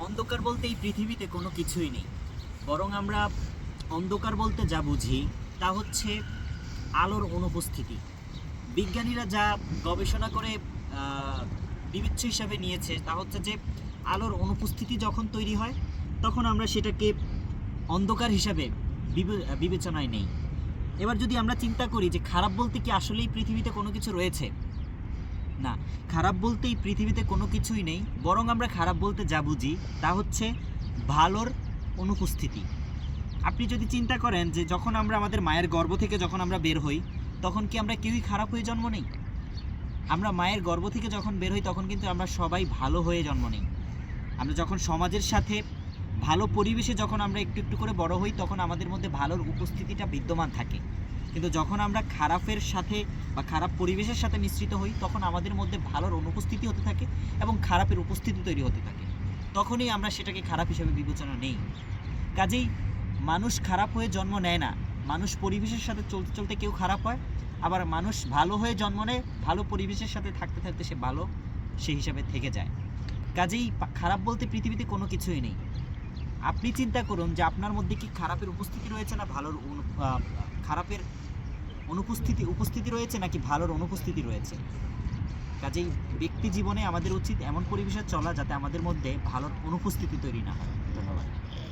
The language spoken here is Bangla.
অন্ধকার বলতে এই পৃথিবীতে কোনো কিছুই নেই। বরং আমরা অন্ধকার বলতে যা বুঝি তা হচ্ছে আলোর অনুপস্থিতি। বিজ্ঞানীরা যা গবেষণা করে আহ, বিবেচ্য হিসাবে নিয়েছে তা হচ্ছে যে আলোর অনুপস্থিতি যখন তৈরি হয় তখন আমরা সেটাকে অন্ধকার হিসাবে বিবেচনায় নেই। এবার যদি আমরা চিন্তা করি যে খারাপ বলতে কি আসলেই পৃথিবীতে কোনো কিছু রয়েছে না, খারাপ বলতে এই পৃথিবীতে কোনো কিছুই নেই, বরং আমরা খারাপ বলতে যা বুঝি, তা হচ্ছে ভালোর অনুপস্থিতি। আপনি যদি চিন্তা করেন যে যখন আমরা আমাদের মায়ের গর্ভ থেকে যখন আমরা বের হই, তখন কি আমরা কেউই খারাপ হয়ে জন্ম নেই? আমরা মায়ের গর্ভ থেকে যখন বের হই, তখন কিন্তু আমরা সবাই ভালো হয়ে জন্ম নেই। আমরা যখন সমাজের সাথে ভালো পরিবেশে যখন আমরা একটু একটু করে বড় হই, তখন আমাদের মধ্যে ভালোর উপস্থিতিটা বিদ্যমান থাকে। কিন্তু যখন আমরা খারাপের সাথে বা খারাপ পরিবেশের সাথে মিশ্রিত হই, তখন আমাদের মধ্যে ভালোর অনুপস্থিতি হতে থাকে এবং খারাপের উপস্থিতি তৈরি হতে থাকে। তখনই আমরা সেটাকে খারাপ হিসেবে বিবেচনা নেই। কাজেই মানুষ খারাপ হয়ে জন্ম নেয় না। মানুষ পরিবেশের সাথে চলতে চলতে কেউ খারাপ হয়, আবার মানুষ ভালো হয়ে জন্ম নেয়, ভালো পরিবেশের সাথে থাকতে থাকতে সে ভালো সেই হিসাবে থেকে যায়। কাজেই খারাপ বলতে পৃথিবীতে কোনো কিছুই নেই। আপনি চিন্তা করুন যে আপনার মধ্যে কি খারাপের উপস্থিতি রয়েছে না ভালোর খারাপের অনুপস্থিতি, উপস্থিতি রয়েছে নাকি ভালোর অনুপস্থিতি রয়েছে? কাজেই ব্যক্তি জীবনে আমাদের উচিত এমন পরিবেশে চলা যাতে আমাদের মধ্যে ভালোর অনুপস্থিতি তৈরি না হয়। ধন্যবাদ।